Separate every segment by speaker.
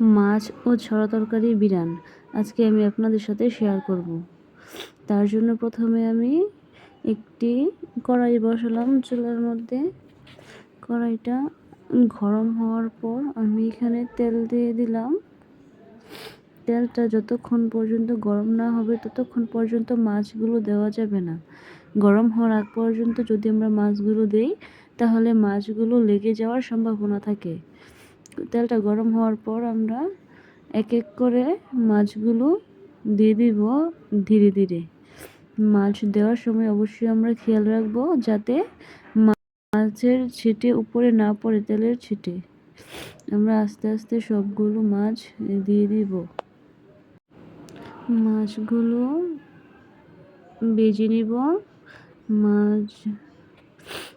Speaker 1: মাছ ও ছড়া তরকারি বিরান। আজকে আমি আপনাদের সাথে শেয়ার করব। তার জন্য প্রথমে আমি একটি কড়াই বসালাম চুলার মধ্যে। কড়াইটা গরম হওয়ার পর আমি এখানে তেল দিয়ে দিলাম। তেলটা যতক্ষণ পর্যন্ত গরম না হবে ততক্ষণ পর্যন্ত মাছগুলো দেওয়া যাবে না। গরম হওয়ার আগ পর্যন্ত যদি আমরা মাছগুলো দেই, তাহলে মাছগুলো লেগে যাওয়ার সম্ভাবনা থাকে। তেলটা গরম হওয়ার পর আমরা এক এক করে মাছগুলো দিয়ে দিব ধীরে ধীরে। মাছ দেওয়ার সময় অবশ্যই আমরা খেয়াল রাখব যাতে মাছের ছিটে উপরে না পড়ে তেলের ছিটে। আমরা আস্তে আস্তে সবগুলো মাছ দিয়ে দিব। মাছগুলো বেজে নিব। মাছ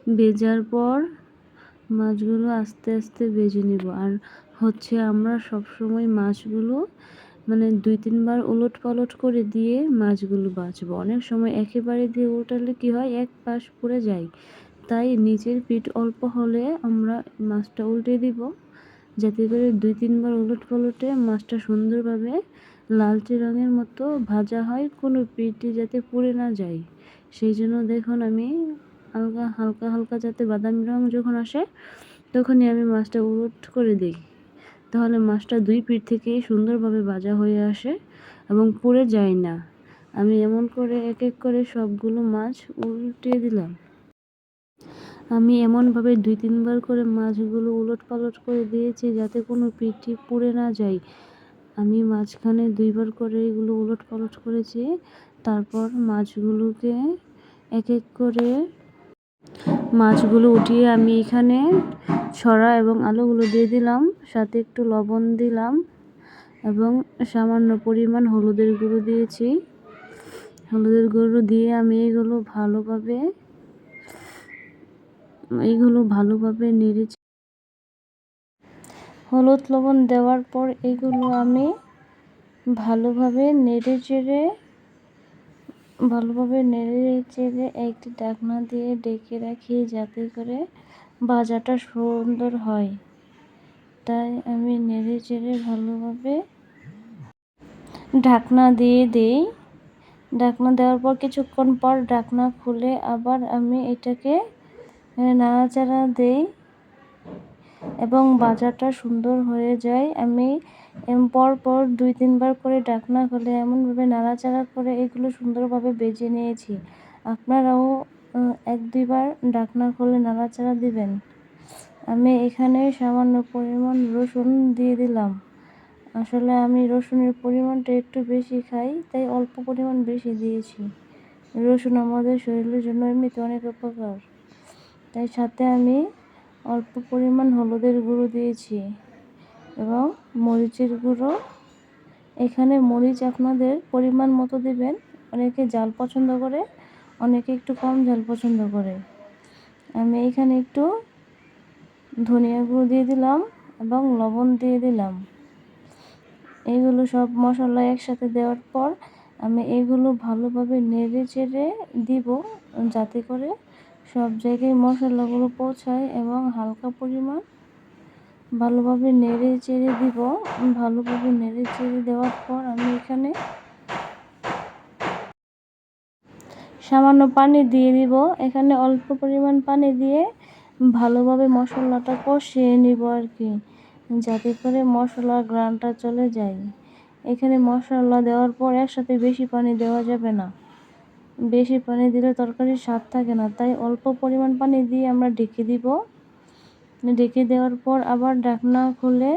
Speaker 1: বেজার পর মাছগুলো আস্তে আস্তে বেজে নিব। আর হচ্ছে আমরা সব সময় মাছগুলো মানে দুই তিনবার উলট পালট করে দিয়ে মাছগুলো বাছবো। অনেক সময় একেবারে দিয়ে উল্টালে কি হয়, এক পাশ পড়ে যায়। তাই নিচের পিঠ অল্প হলে আমরা মাছটা উল্টে দিব। যাতে করে দুই তিনবার উলট পালটে মাছটা সুন্দরভাবে লালচে রঙের মতো ভাজা হয়, কোনো পিঠে যাতে পুড়ে না যায়। সেই জন্য দেখুন আমি হালকা হালকা হালকা যাতে বাদামি রঙ যখন আসে, তখনই আমি মাছটা উলট করে দিই। তাহলে মাছটা দুই পিঠ থেকেই সুন্দরভাবে ভাজা হয়ে আসে এবং পুড়ে যায় না। আমি এমন করে এক এক করে সবগুলো মাছ উল্টে দিলাম। আমি এমনভাবে দুই তিনবার করে মাছগুলো উলট পালট করে দিয়েছি যাতে কোনো পিঠি পুড়ে না যায়। আমি মাঝখানে দুইবার করে এগুলো উলট পালট করেছি। তারপর মাছগুলোকে এক এক করে মাছগুলো উঠিয়ে আমি এখানে ছড়া এবং আলুগুলো দিয়ে দিলাম, সাথে একটু লবণ দিলাম এবং সামান্য পরিমাণ হলুদের গুঁড়ো দিয়েছি। হলুদের গুঁড়ো দিয়ে আমি এগুলো ভালোভাবে এইগুলো ভালোভাবে নেড়ে হলুদ লবণ দেওয়ার পর এগুলো আমি ভালোভাবে নেড়ে চেড়ে ভালোভাবে নেড়ে চেড়ে একটি ডাকনা দিয়ে ডেকে রাখি যাতে করে ভাজাটা সুন্দর হয়। তাই আমি নেড়ে চেড়ে ভালোভাবে ঢাকনা দিয়ে দিই। ঢাকনা দেওয়ার পর কিছুক্ষণ পর ঢাকনা খুলে আবার আমি এটাকে নাড়াচাড়া দেই। এবং বাজারটা সুন্দর হয়ে যায়। আমি পর পর দুই তিনবার করে ডাকনা খুলে এমনভাবে নাড়াচাড়া করে এগুলো সুন্দরভাবে বেজে নিয়েছি। আপনারাও এক দুইবার ডাকনা খুলে নাড়াচাড়া দিবেন। আমি এখানে সামান্য পরিমাণ রসুন দিয়ে দিলাম। আসলে আমি রসুনের পরিমাণটা একটু বেশি খাই, তাই অল্প পরিমাণ বেশি দিয়েছি। রসুন আমাদের শরীরের জন্য এমনিতে অনেক উপকার। তাই সাথে আমি অল্প পরিমাণ হলুদের গুঁড়ো দিয়েছি এবং মরিচের গুঁড়ো। এখানে মরিচ আপনাদের পরিমাণ মতো দেবেন। অনেকে জাল পছন্দ করে, অনেকে একটু কম ঝাল পছন্দ করে। আমি এখানে একটু ধনিয়া গুঁড়ো দিয়ে দিলাম এবং লবণ দিয়ে দিলাম। এইগুলো সব মশলা একসাথে দেওয়ার পর আমি এগুলো ভালোভাবে নেড়ে চেড়ে দিব, যাতে করে সব জায়গায় মশলাগুলো পৌঁছায় এবং হালকা পরিমাণ ভালোভাবে নেড়ে চেড়ে দিব। ভালোভাবে নেড়ে চেড়ে দেওয়ার পর আমি এখানে সামান্য পানি দিয়ে দিব। এখানে অল্প পরিমাণ পানি দিয়ে ভালোভাবে মশলাটা কষিয়ে নিব আর কি, যাতে করে মশলার গ্রানটা চলে যায়। এখানে মশলা দেওয়ার পর একসাথে বেশি পানি দেওয়া যাবে না। বেশি পানি দিলে তরকারির স্বাদ থাকে না। তাই অল্প পরিমাণ পানি দিয়ে আমরা ঢেকে দিব। ঢেকে দেওয়ার পর আবার ঢাকনা খুলে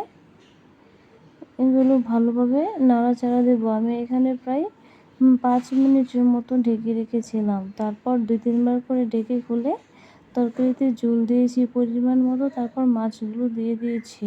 Speaker 1: এগুলো ভালোভাবে নাড়াচাড়া দেবো। আমি এখানে প্রায় পাঁচ মিনিটের মতো ঢেকে রেখেছিলাম। তারপর দুই তিনবার করে ঢেকে খুলে তরকারিতে জল দিয়েছি পরিমাণ মতো। তারপর মাছগুলো দিয়ে দিয়েছি।